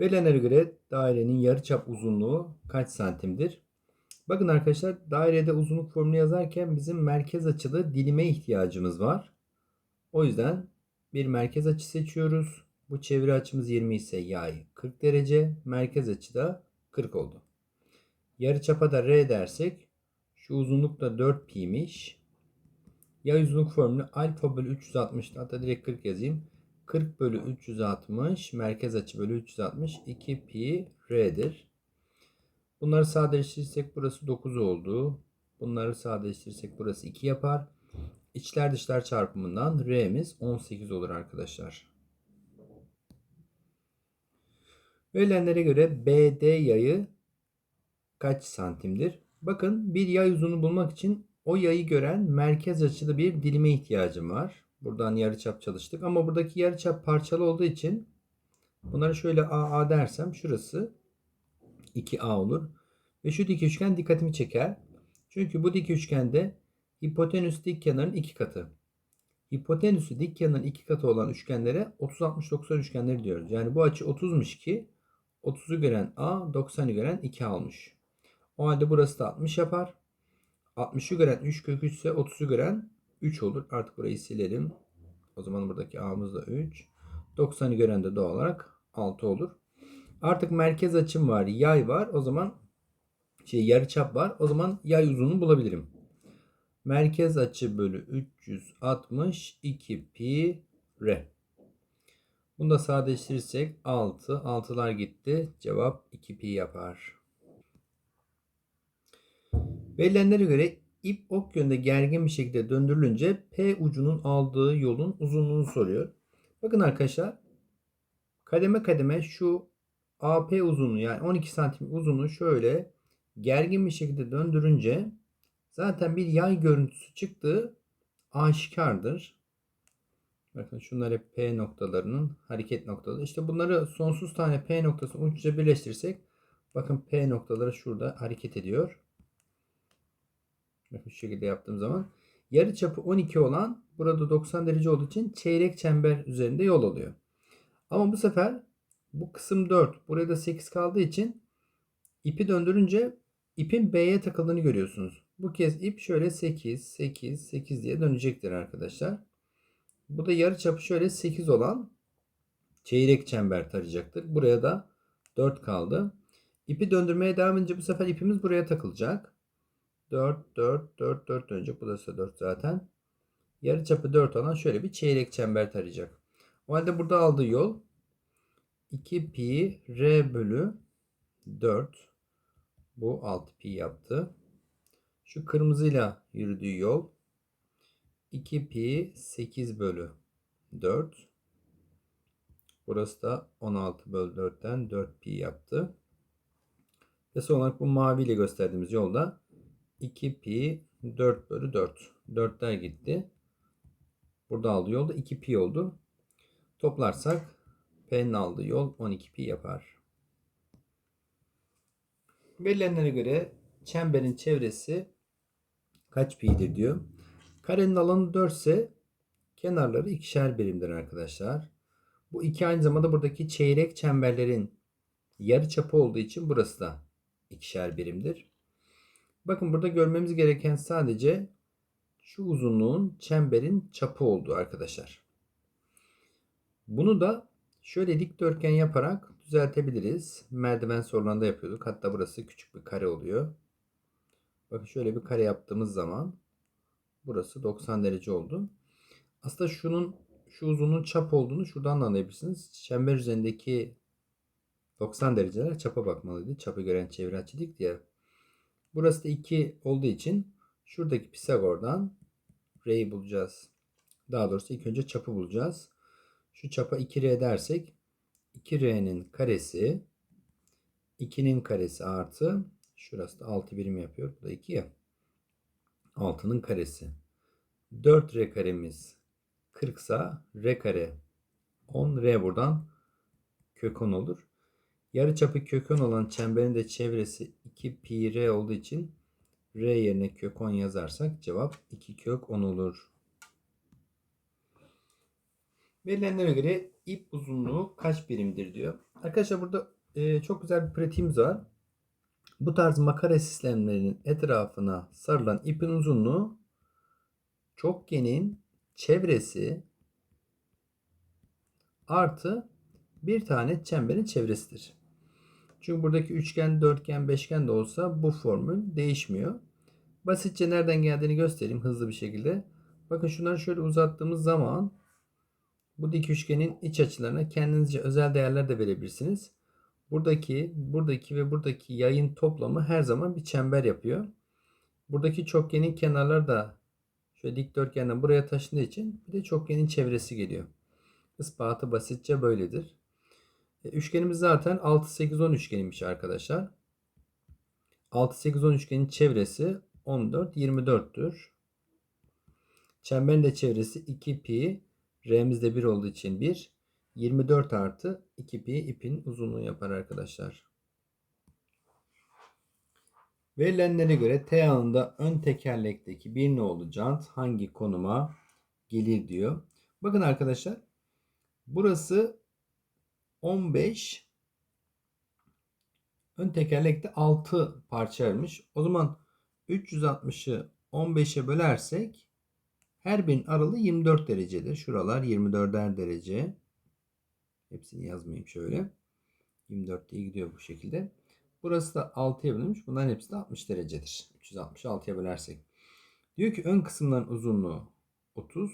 Verilenlere göre dairenin yarıçap uzunluğu kaç santimdir? Bakın arkadaşlar dairede uzunluk formülü yazarken bizim merkez açılı dilime ihtiyacımız var. O yüzden bir merkez açı seçiyoruz. Bu çevre açımız 20 ise yay 40 derece. Merkez açı da 40 oldu. Yarıçapa da R dersek şu uzunluk da 4 pi'miş. Yay uzunluk formülü alfa bölü 360 hatta direkt 40 yazayım. 40 bölü 360 merkez açı bölü 360 2 pi r'dir. Bunları sadeleştirirsek burası 9 oldu. Bunları sadeleştirirsek burası 2 yapar. İçler dışlar çarpımından r'miz 18 olur arkadaşlar. Verilenlere göre BD yayı kaç santimdir? Bakın bir yay uzunluğu bulmak için o yayı gören merkez açılı bir dilime ihtiyacım var. Buradan yarıçap çalıştık ama buradaki yarıçap parçalı olduğu için bunları şöyle AA dersem şurası 2A olur. Ve şu dik üçgen dikkatimi çeker. Çünkü bu dik üçgende hipotenüs dik kenarın iki katı. Hipotenüsü dik kenarın iki katı olan üçgenlere 30-60-90 üçgenleri diyoruz. Yani bu açı 30'muş ki 30'u gören A, 90'ı gören 2 almış. O halde burası da 60 yapar. 60'ı gören 3 kök 3 ise 30'u gören 3 olur. Artık burayı silelim. O zaman buradaki A'mız da 3. 90'ı gören de doğal olarak 6 olur. Artık merkez açım var, yay var. O zaman şey yarıçap var. O zaman yay uzunluğunu bulabilirim. Merkez açı bölü 362 pi r. Bunu da sadeleştirirsek 6. 6'lar gitti. Cevap 2 pi yapar. Verilenlere göre ip ok yönünde gergin bir şekilde döndürülünce P ucunun aldığı yolun uzunluğunu soruyor. Bakın arkadaşlar kademe kademe şu AP uzunluğu yani 12 santim uzunluğu şöyle gergin bir şekilde döndürünce zaten bir yay görüntüsü çıktığı aşikardır. Bakın şunlar hep P noktalarının hareket noktaları. İşte bunları sonsuz tane P noktası uçça birleştirsek bakın P noktaları şurada hareket ediyor. Bakın şu şekilde yaptığım zaman yarı çapı 12 olan burada 90 derece olduğu için çeyrek çember üzerinde yol oluyor. Ama bu sefer bu kısım 4. Buraya da 8 kaldığı için ipi döndürünce ipin B'ye takıldığını görüyorsunuz. Bu kez ip şöyle 8, 8, 8 diye dönecektir arkadaşlar. Bu da yarı çapı şöyle 8 olan çeyrek çember tarayacaktır. Buraya da 4 kaldı. İpi döndürmeye devam edince bu sefer ipimiz buraya takılacak. 4, 4, 4, 4 dönecek. Bu da 4 zaten. Yarı çapı 4 olan şöyle bir çeyrek çember tarayacak. O halde burada aldığı yol 2 pi r bölü 4. Bu 6 pi yaptı. Şu kırmızıyla yürüdüğü yol 2 pi 8 bölü 4. Burası da 16 bölü 4'ten 4 pi yaptı. Ve son olarak bu maviyle gösterdiğimiz yolda 2 pi 4 bölü 4. 4'ler gitti. Burada aldığı yol da 2 pi oldu. Toplarsak P'nin aldığı yol 12 pi yapar. Verilenlere göre çemberin çevresi kaç pi'dir diyor. Karenin alanı 4 ise kenarları ikişer birimdir arkadaşlar. Bu iki aynı zamanda buradaki çeyrek çemberlerin yarı çapı olduğu için burası da ikişer birimdir. Bakın burada görmemiz gereken sadece şu uzunluğun çemberin çapı olduğu arkadaşlar. Bunu da şöyle dikdörtgen yaparak düzeltebiliriz. Merdiven sorularında yapıyorduk. Hatta burası küçük bir kare oluyor. Bakın şöyle bir kare yaptığımız zaman burası 90 derece oldu. Aslında şunun şu uzunluğun çap olduğunu şuradan da anlayabilirsiniz. Çember üzerindeki 90 dereceler çapa bakmalıydı. Çapı gören çevre açı dik diye. Burası da 2 olduğu için şuradaki Pisagor'dan R'yi bulacağız. Daha doğrusu ilk önce çapı bulacağız. Şu çapa 2R dersek 2R'nin karesi 2'nin karesi artı şurası da 6 birim yapıyor. Bu da 2 ya. 6'nın karesi. 4R karemiz 40 sa R kare 10 R buradan kök 10 olur. Yarıçapı kök 10 olan çemberin de çevresi 2 pi r olduğu için r yerine kök 10 yazarsak cevap 2 kök 10 olur. Verilenlere göre ip uzunluğu kaç birimdir diyor. Arkadaşlar burada e, çok güzel bir pratiğimiz var. Bu tarz makara sistemlerinin etrafına sarılan ipin uzunluğu çokgenin çevresi artı bir tane çemberin çevresidir. Çünkü buradaki üçgen, dörtgen, beşgen de olsa bu formül değişmiyor. Basitçe nereden geldiğini göstereyim hızlı bir şekilde. Bakın şunları şöyle uzattığımız zaman bu dik üçgenin iç açılarına kendinizce özel değerler de verebilirsiniz. Buradaki, buradaki ve buradaki yayın toplamı her zaman bir çember yapıyor. Buradaki çokgenin kenarları da şöyle dikdörtgenden buraya taşındığı için bir de çokgenin çevresi geliyor. Ispatı basitçe böyledir. E, üçgenimiz zaten 6 8 10 üçgeniymiş arkadaşlar. 6 8 10 üçgenin çevresi 14 24'tür. Çemberin de çevresi 2 pi. R'miz de 1 olduğu için 1. 24 artı 2 pi ipin uzunluğu yapar arkadaşlar. Verilenlere göre T anında ön tekerlekteki bir nolu jant hangi konuma gelir diyor. Bakın arkadaşlar. Burası 15 ön tekerlekte 6 parçaymış. O zaman 360'ı 15'e bölersek her birinin aralığı 24 derecedir. Şuralar 24'er derece. Hepsini yazmayayım şöyle. 24 diye gidiyor bu şekilde. Burası da 6'ya bölünmüş. Bunların hepsi de 60 derecedir. 366'ya bölersek. Diyor ki ön kısımların uzunluğu 30.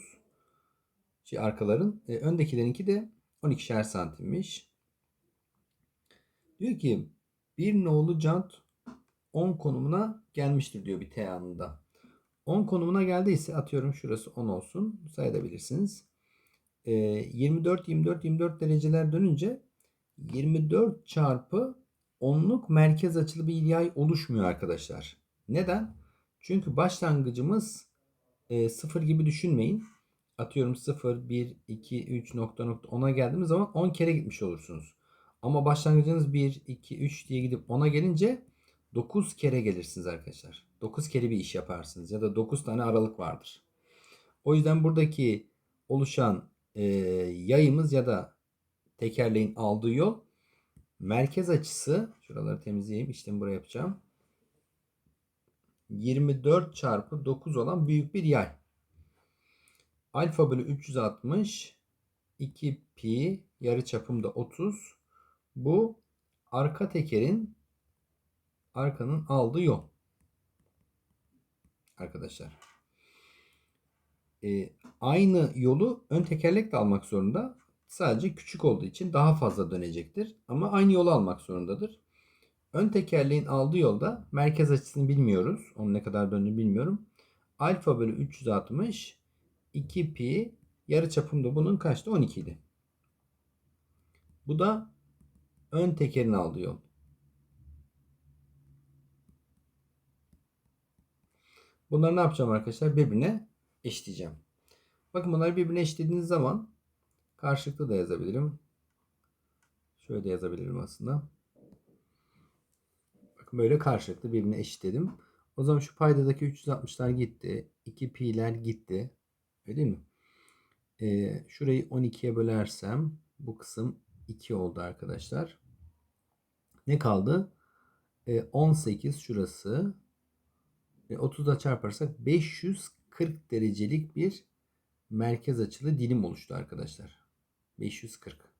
Şey arkaların. E, öndekilerinki de 12'şer santimmiş. Diyor ki bir nolu jant 10 konumuna gelmiştir diyor bir T anında. 10 konumuna geldiyse atıyorum şurası 10 olsun sayabilirsiniz. E, 24 24 24 dereceler dönünce 24 çarpı 10'luk merkez açılı bir yay oluşmuyor arkadaşlar. Neden? Çünkü başlangıcımız e, 0 gibi düşünmeyin atıyorum 0, 1, 2, 3 nokta nokta 10'a geldiğimiz zaman 10 kere gitmiş olursunuz. Ama başlangıcınız 1, 2, 3 diye gidip 10'a gelince 9 kere gelirsiniz arkadaşlar. 9 kere bir iş yaparsınız ya da 9 tane aralık vardır. O yüzden buradaki oluşan e, yayımız ya da tekerleğin aldığı yol merkez açısı şuraları temizleyeyim işlemi buraya yapacağım. 24 çarpı 9 olan büyük bir yay. Alfa bölü 360 2 pi yarı çapım da 30. Bu arka tekerin arkanın aldığı yol. Arkadaşlar. Ee, aynı yolu ön tekerlek de almak zorunda. Sadece küçük olduğu için daha fazla dönecektir. Ama aynı yolu almak zorundadır. Ön tekerleğin aldığı yolda merkez açısını bilmiyoruz. Onun ne kadar döndüğünü bilmiyorum. Alfa bölü 360 2 pi yarı çapım da bunun kaçtı? 12 idi. Bu da ön tekerin aldığı yol. Bunları ne yapacağım arkadaşlar? Birbirine eşitleyeceğim. Bakın bunları birbirine eşitlediğiniz zaman karşılıklı da yazabilirim. Şöyle de yazabilirim aslında. Bakın böyle karşılıklı birbirine eşitledim. O zaman şu paydadaki 360'lar gitti. 2 pi'ler gitti. Öyle değil mi? Ee, şurayı 12'ye bölersem bu kısım 2 oldu arkadaşlar. Ne kaldı? Ee, 18 şurası. E, 30'da çarparsak 540 derecelik bir merkez açılı dilim oluştu arkadaşlar. 540.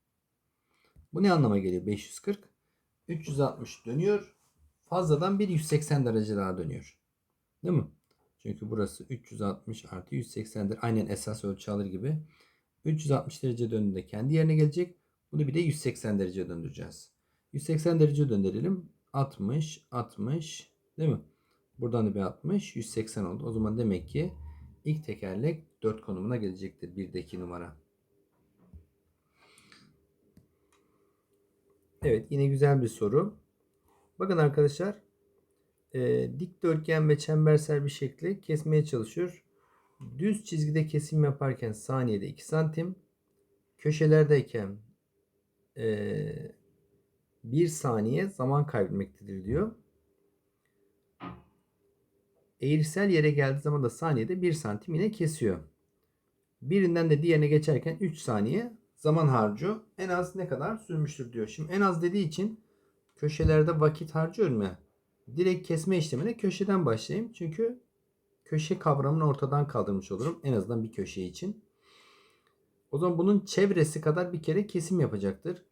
Bu ne anlama geliyor 540? 360 dönüyor. Fazladan bir 180 derece daha dönüyor. Değil mi? Çünkü burası 360 artı 180'dir. Aynen esas ölçü alır gibi. 360 derece döndüğünde kendi yerine gelecek. Bunu bir de 180 derece döndüreceğiz. 180 derece döndürelim. 60, 60 değil mi? Buradan da bir 60, 180 oldu. O zaman demek ki ilk tekerlek 4 konumuna gelecektir. 1'deki numara. Evet yine güzel bir soru. Bakın arkadaşlar e, dikdörtgen ve çembersel bir şekli kesmeye çalışıyor. Düz çizgide kesim yaparken saniyede 2 santim. Köşelerdeyken e, 1 saniye zaman kaybetmektedir diyor. Eğrisel yere geldiği zaman da saniyede 1 santim yine kesiyor. Birinden de diğerine geçerken 3 saniye zaman harcıyor. En az ne kadar sürmüştür diyor. Şimdi en az dediği için köşelerde vakit harcıyorum ya. Direkt kesme işlemine köşeden başlayayım. Çünkü köşe kavramını ortadan kaldırmış olurum. En azından bir köşe için. O zaman bunun çevresi kadar bir kere kesim yapacaktır.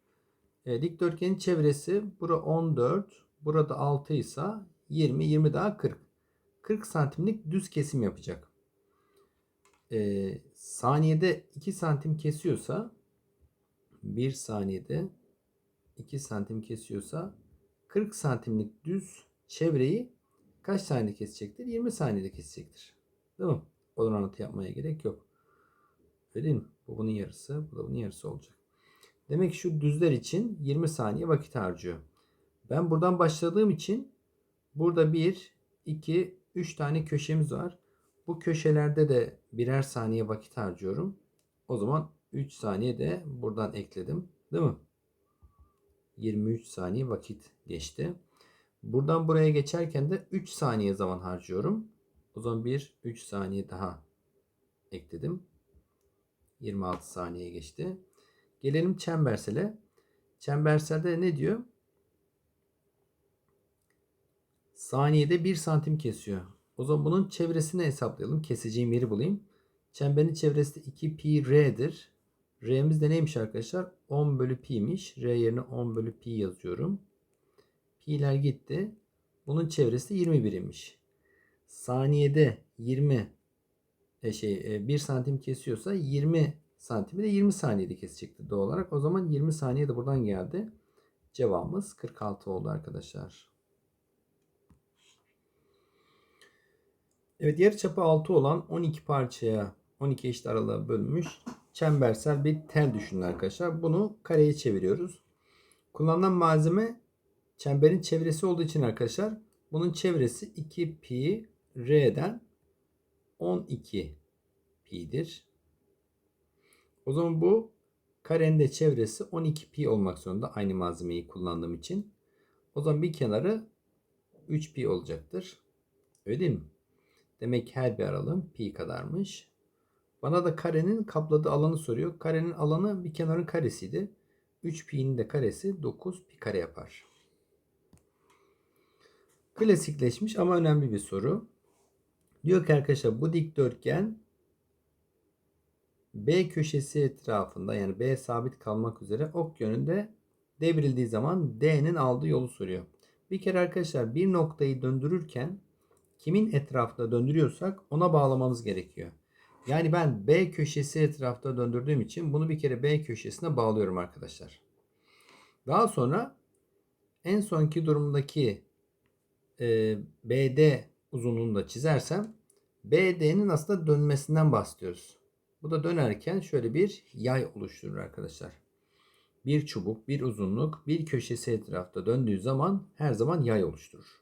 E, dikdörtgenin çevresi bura 14, burada 6 ise 20, 20 daha 40. 40 santimlik düz kesim yapacak. E, saniyede 2 santim kesiyorsa 1 saniyede 2 santim kesiyorsa 40 santimlik düz çevreyi kaç saniyede kesecektir? 20 saniyede kesecektir. Değil mi? Onun anlatı yapmaya gerek yok. Öyle mi? Bu bunun yarısı, bu da bunun yarısı olacak. Demek ki şu düzler için 20 saniye vakit harcıyor. Ben buradan başladığım için burada 1, 2, 3 tane köşemiz var. Bu köşelerde de birer saniye vakit harcıyorum. O zaman 3 saniye de buradan ekledim. Değil mi? 23 saniye vakit geçti. Buradan buraya geçerken de 3 saniye zaman harcıyorum. O zaman 1, 3 saniye daha ekledim. 26 saniye geçti. Gelelim çembersele. Çemberselde ne diyor? Saniyede 1 santim kesiyor. O zaman bunun çevresini hesaplayalım. Keseceğim yeri bulayım. Çemberin çevresi de 2 pi r'dir. R'miz de neymiş arkadaşlar? 10 bölü pi'miş. R yerine 10 bölü pi yazıyorum. Pi'ler gitti. Bunun çevresi de 21'miş. Saniyede 20 e şey e, 1 santim kesiyorsa 20 santimi de 20 saniyede kesecektir doğal olarak. O zaman 20 saniye de buradan geldi. Cevabımız 46 oldu arkadaşlar. Evet yarıçapı 6 olan 12 parçaya 12 eşit aralığa bölünmüş çembersel bir tel düşünün arkadaşlar. Bunu kareye çeviriyoruz. Kullanılan malzeme çemberin çevresi olduğu için arkadaşlar bunun çevresi 2 pi r'den 12 pi'dir. O zaman bu karenin de çevresi 12 pi olmak zorunda aynı malzemeyi kullandığım için. O zaman bir kenarı 3 pi olacaktır. Öyle değil mi? Demek her bir aralığım pi kadarmış. Bana da karenin kapladığı alanı soruyor. Karenin alanı bir kenarın karesiydi. 3 pi'nin de karesi 9 pi kare yapar. Klasikleşmiş ama önemli bir soru. Diyor ki arkadaşlar bu dikdörtgen B köşesi etrafında yani B sabit kalmak üzere ok yönünde devrildiği zaman D'nin aldığı yolu soruyor. Bir kere arkadaşlar bir noktayı döndürürken kimin etrafında döndürüyorsak ona bağlamamız gerekiyor. Yani ben B köşesi etrafta döndürdüğüm için bunu bir kere B köşesine bağlıyorum arkadaşlar. Daha sonra en sonki durumdaki e, BD uzunluğunu da çizersem BD'nin aslında dönmesinden bahsediyoruz. Bu da dönerken şöyle bir yay oluşturur arkadaşlar. Bir çubuk, bir uzunluk, bir köşesi etrafta döndüğü zaman her zaman yay oluşturur.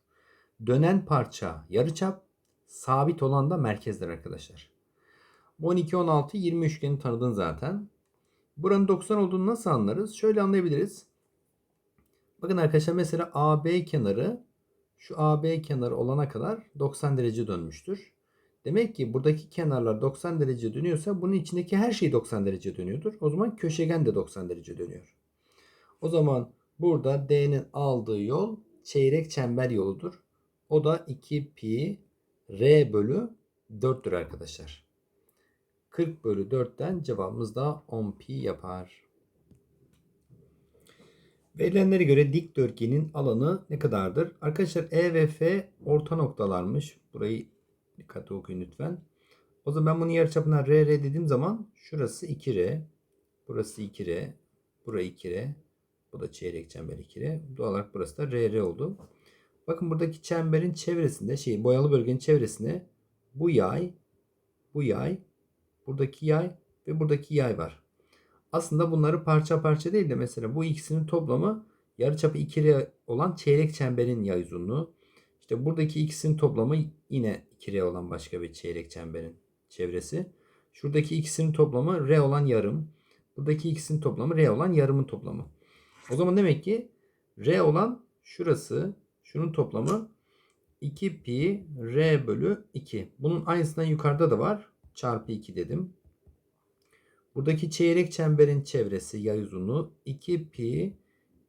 Dönen parça yarıçap, sabit olan da merkezler arkadaşlar. 12, 16, 20 üçgeni tanıdın zaten. Buranın 90 olduğunu nasıl anlarız? Şöyle anlayabiliriz. Bakın arkadaşlar mesela AB kenarı şu AB kenarı olana kadar 90 derece dönmüştür. Demek ki buradaki kenarlar 90 derece dönüyorsa bunun içindeki her şey 90 derece dönüyordur. O zaman köşegen de 90 derece dönüyor. O zaman burada D'nin aldığı yol çeyrek çember yoludur. O da 2 pi r bölü 4'tür arkadaşlar. 40 bölü 4'ten cevabımız da 10 pi yapar. Verilenlere göre dikdörtgenin alanı ne kadardır? Arkadaşlar E ve F orta noktalarmış. Burayı dikkatli okuyun lütfen. O zaman ben bunun yarıçapına R R dediğim zaman şurası 2R. Burası 2R. Burası 2R. Bu da çeyrek çember 2R. Doğal olarak burası da R R oldu. Bakın buradaki çemberin çevresinde şey boyalı bölgenin çevresinde bu yay, bu yay, buradaki yay ve buradaki yay var. Aslında bunları parça parça değil de mesela bu ikisinin toplamı yarıçapı 2R olan çeyrek çemberin yay uzunluğu. İşte buradaki ikisinin toplamı yine 2R olan başka bir çeyrek çemberin çevresi. Şuradaki ikisinin toplamı R olan yarım. Buradaki ikisinin toplamı R olan yarımın toplamı. O zaman demek ki R olan şurası, şunun toplamı 2 pi R bölü 2. Bunun aynısından yukarıda da var. Çarpı 2 dedim. Buradaki çeyrek çemberin çevresi yay uzunluğu 2 pi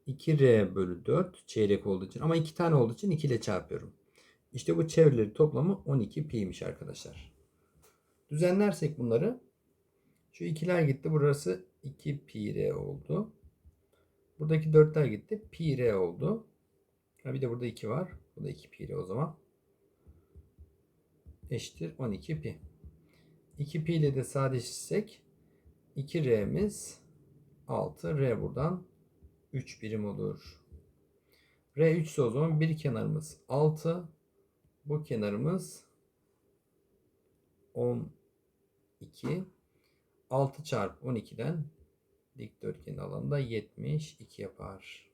2r bölü 4 çeyrek olduğu için ama 2 tane olduğu için 2 ile çarpıyorum. İşte bu çevreleri toplamı 12 pi'ymiş arkadaşlar. Düzenlersek bunları şu ikiler gitti. Burası 2 pi r oldu. Buradaki 4'ler gitti. Pi r oldu. Ha bir de burada 2 var. Bu da 2 pi r o zaman. Eşittir 12 pi. 2 pi ile de sadeleştirsek 2r'miz 6. R buradan 3 birim olur. R 3 ise o zaman bir kenarımız 6. Bu kenarımız 12. 6 çarpı 12'den dikdörtgenin alanında 72 yapar.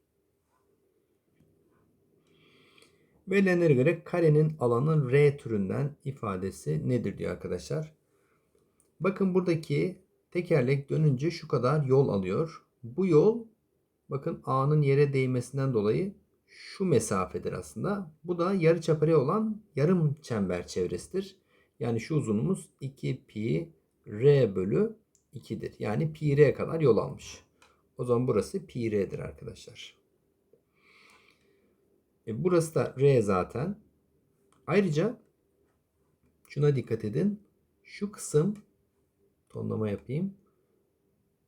Verilenlere göre karenin alanın R türünden ifadesi nedir diyor arkadaşlar. Bakın buradaki tekerlek dönünce şu kadar yol alıyor. Bu yol bakın A'nın yere değmesinden dolayı şu mesafedir aslında. Bu da yarı çapare olan yarım çember çevresidir. Yani şu uzunluğumuz 2 pi r bölü 2'dir. Yani pi r kadar yol almış. O zaman burası pi r'dir arkadaşlar. E burası da r zaten. Ayrıca şuna dikkat edin. Şu kısım tonlama yapayım.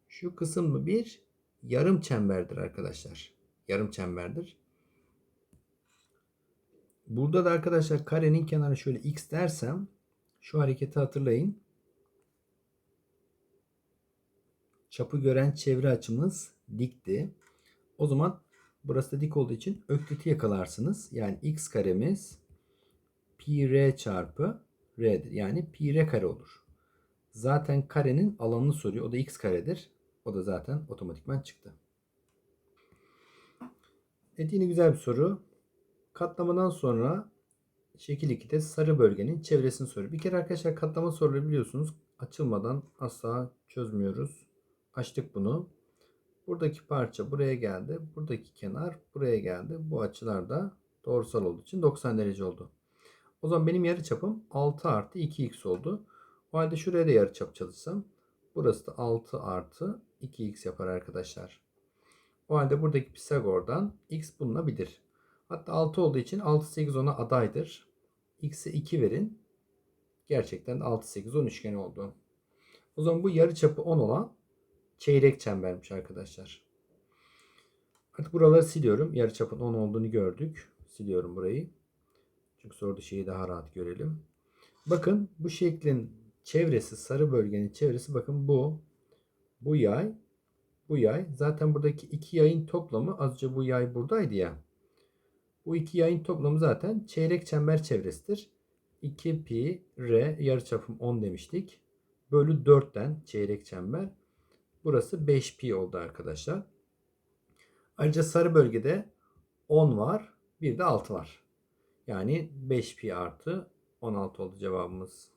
Şu kısım bir yarım çemberdir arkadaşlar. Yarım çemberdir. Burada da arkadaşlar karenin kenarı şöyle x dersem şu hareketi hatırlayın. Çapı gören çevre açımız dikti. O zaman burası da dik olduğu için ökliti yakalarsınız. Yani x karemiz pi r çarpı r'dir. Yani pi r kare olur. Zaten karenin alanını soruyor. O da x karedir. O da zaten otomatikman çıktı. Evet yine güzel bir soru. Katlamadan sonra şekil 2'de sarı bölgenin çevresini soruyor. Bir kere arkadaşlar katlama soruları biliyorsunuz açılmadan asla çözmüyoruz. Açtık bunu. Buradaki parça buraya geldi. Buradaki kenar buraya geldi. Bu açılar da doğrusal olduğu için 90 derece oldu. O zaman benim yarı çapım 6 artı 2x oldu. O halde şuraya da yarı çap çalışsam. Burası da 6 artı 2x yapar arkadaşlar. O halde buradaki Pisagor'dan x bulunabilir. Hatta 6 olduğu için 6, 8, 10'a adaydır. X'e 2 verin. Gerçekten 6, 8, 10 üçgeni oldu. O zaman bu yarı çapı 10 olan çeyrek çembermiş arkadaşlar. Artık buraları siliyorum. Yarı çapın 10 olduğunu gördük. Siliyorum burayı. Çünkü soruda şeyi daha rahat görelim. Bakın bu şeklin çevresi sarı bölgenin çevresi bakın bu. Bu yay. Bu yay. Zaten buradaki iki yayın toplamı azıcık bu yay buradaydı ya. Bu iki yayın toplamı zaten çeyrek çember çevresidir. 2 pi r yarıçapım 10 demiştik. Bölü 4'ten çeyrek çember. Burası 5 pi oldu arkadaşlar. Ayrıca sarı bölgede 10 var. Bir de 6 var. Yani 5 pi artı 16 oldu cevabımız.